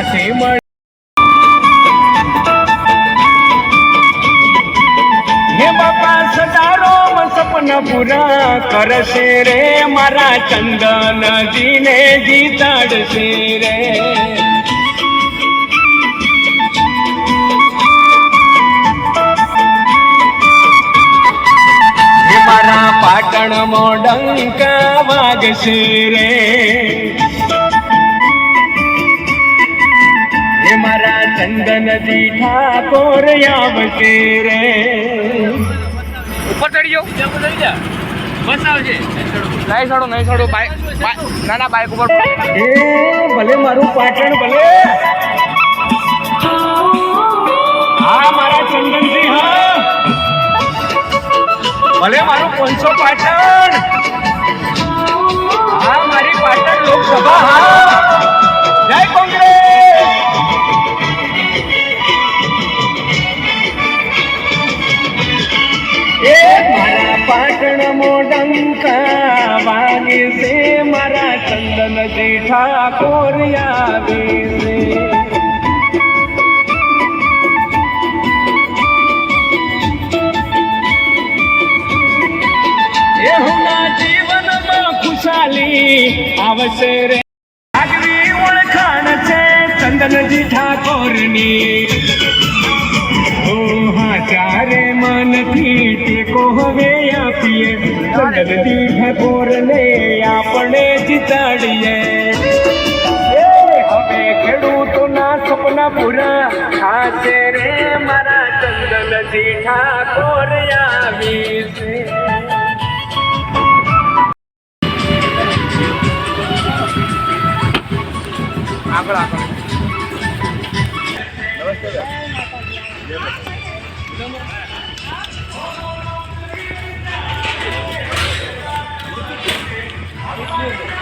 સાથે મળી. સપના પૂરા કરશે રે, મારા ચંદનજીને જીતાડશે રે. મારા પાટણમાં ડંકા વાગશે રે. હે મારા ચંદનજી ઠાકોર આવશે રે. ઉપર ચડી જાઓ. બસ નહીં ચડો નહીં ચડો. બાઈક ના ના બાઈક ઉપર. એ ભલે મારું પાટણ ભલે. હા મારા ચંદનજી હા. ભલે મારું પાંચસો પાટણ. હા મારી પાટણ લોકસભા હા. વાગે છે, મારા ચંદનજી ઠાકોર આવે છે ખુશાલી આવશે રે. આગવી ઓળખાણ છે ચંદનજી ઠાકોરની ઓ હા, ચારે મનથી ટેકો હવે આપીએ. ચંદનજી ઠાકોરને આપણે જીતાડીએ હવે ખેડૂતોના સપના પૂરા. થાશે રે મારા ચંદનજી ઠાકોર આવી આગળ આગળ પાટણ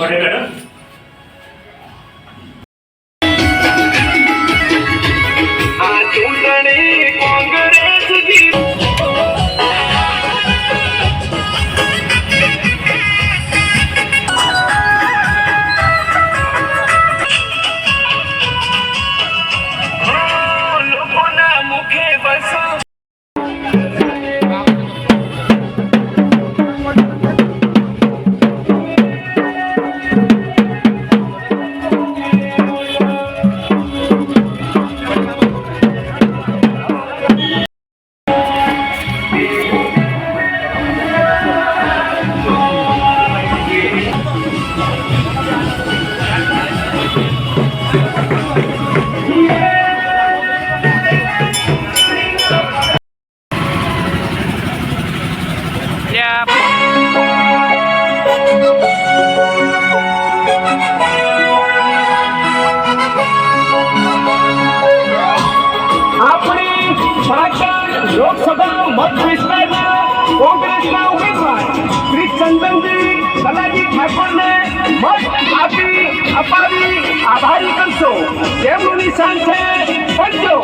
નજીક અપાવી આભારી કરશો. તેમનું નિશાન છે પંચો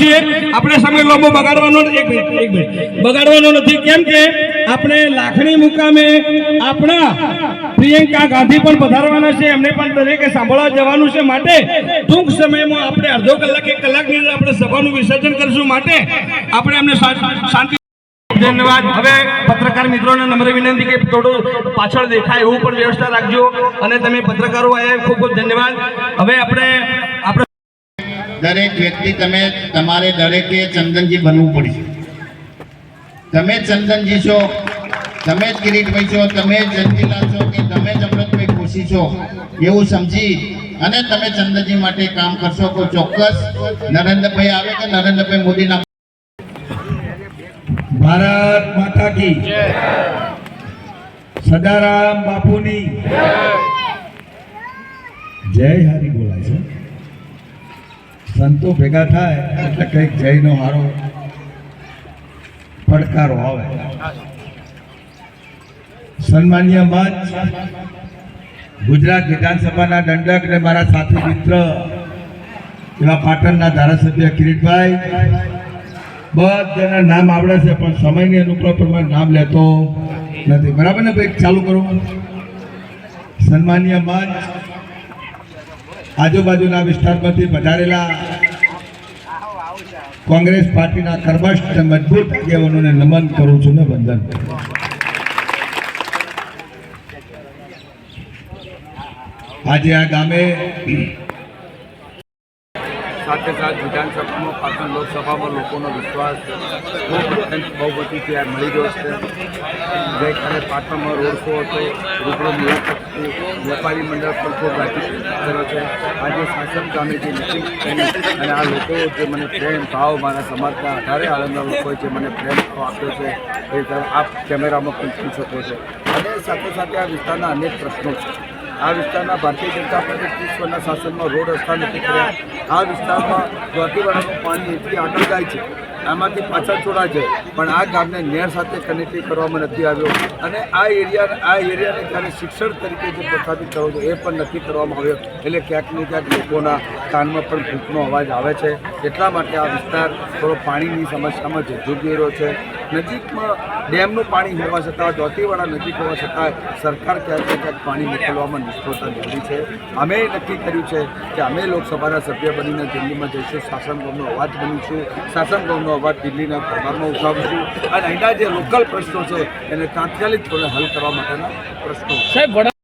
છીએ. આપણે સમય લાંબો બગાડવાનો બગાડવાનો નથી. કેમ કે આપણે લાખણી મુકામે આપણા પ્રિયંકા ગાંધી પણ પધારવાના છે. એમને પણ દરેકે સાંભળવા જવાનું છે માટે. ટૂંક સમયમાં આપણે અડધો કલાક, એક કલાકની અંદર આપણે સભાનું વિસર્જન કરીશું માટે. આપણે એમને શાંતિ ધન્યવાદ. હવે પત્રકાર મિત્રોને નમ્ર વિનંતી કે થોડું પાછળ દેખાય એવું પણ વ્યવસ્થા રાખજો. અને તમે પત્રકારો આવ્યા ખૂબ ખૂબ ધન્યવાદ. હવે આપણે આપણે દરેક વ્યક્તિ તમે તમારે દરેકે ચંદનજી બનવું પડશે. તમે ચંદનજી છો, તમે જ કિરીટભાઈ છો, તમે જ જંજીલા છો કે તમે જ અમૃતભાઈ ખુશી છો, એવું સમજી અને તમે ચંદનજી માટે કામ કરશો તો ચોક્કસ નરેન્દ્રભાઈ આવે કે નરેન્દ્રભાઈ મોદીના ભારત માતા કી સદારામ બાપુની જય હરી બોલાય છે. સંતો ભેગા થાય એટલે કંઈક જયનો હારો પડકારો આવે. સન્માનીય મંચ ગુજરાત વિધાનસભાના દંડક ને મારા સાથી મિત્ર એવા પાટણના ધારાસભ્ય કિરીટભાઈ. બધાના નામ આવડે છે, પણ સમયની અનુકૂળ પ્રમાણે નામ લેતો નથી. બરાબર ને ભાઈ? ચાલુ કરો. સન્માનીય મંચ આજુબાજુના વિસ્તારમાંથી વધારેલા કોંગ્રેસ પાર્ટીના કર્મસ્થ મજબૂત આગેવાનોને નમન કરું છું ને વંદન. આજે આ ગામે સાથે સાથે વિધાનસભામાં પાટણ લોકસભામાં લોકોનો વિશ્વાસ બહુ બહુમતીથી આ મળી રહ્યો છે. ગઈકાલે પાટણમાં રોડ શો હતો, રૂબરૂ મુલાકાત વેપારી મંડળ પર ખૂબ રાજી કર્યો છે. આજે શાસન ગામે જે મિટિંગ કરી અને આ લોકો જે મને પ્રેમ ભાવ મારા સમાજના અઢારે આલમના લોકોએ જે મને પ્રેમ ભાવ આપ્યો છે, એ તમે આપ કેમેરામાં જોઈ શકો છો. અને સાથે સાથે આ વિસ્તારના અનેક પ્રશ્નો છે. આ વિસ્તારના ભારતીય જનતા પાર્ટી ત્રીસ શાસનમાં રોડ રસ્તા નથી કર્યા. આ વિસ્તારમાં ધોતીવાડાનું પાણી એટલી આગળ જાય છે, આમાંથી પાછળ છોડાય છે પણ આ ગામને નેર સાથે કનેક્ટિવ કરવામાં નથી આવ્યો. અને આ એરિયા, આ એરિયાને જ્યારે શિક્ષણ તરીકે જે પ્રસ્થાપિત કરવો છે, એ પણ નથી કરવામાં આવ્યો. એટલે ક્યાંક ને ક્યાંક લોકોના કાનમાં પણ ભૂખનો અવાજ આવે છે. એટલા માટે આ વિસ્તાર થોડો પાણીની સમસ્યામાં ઝઝૂરી રહ્યો છે. નજીકમાં ડેમનું પાણી હોવા છતાં દોતીવાડા નજીક હોવા છતાં સરકાર ક્યાંક ક્યાંક પાણી મોકલવામાં નિષ્ફળતા જરૂરી છે. અમે નક્કી કર્યું છે કે અમે લોકસભાના સભ્ય બનીને દિલ્હીમાં જઈશું. શાસન ગૌનો અવાજ બનીશું. શાસન ગૌનો અવાજ દિલ્હીના દરબારમાં ઉઠાવીશું. અને અહીંના જે લોકલ પ્રશ્નો છે, એને તાત્કાલિક ધોરણે હલ કરવા માટેના પ્રશ્નો સાહેબ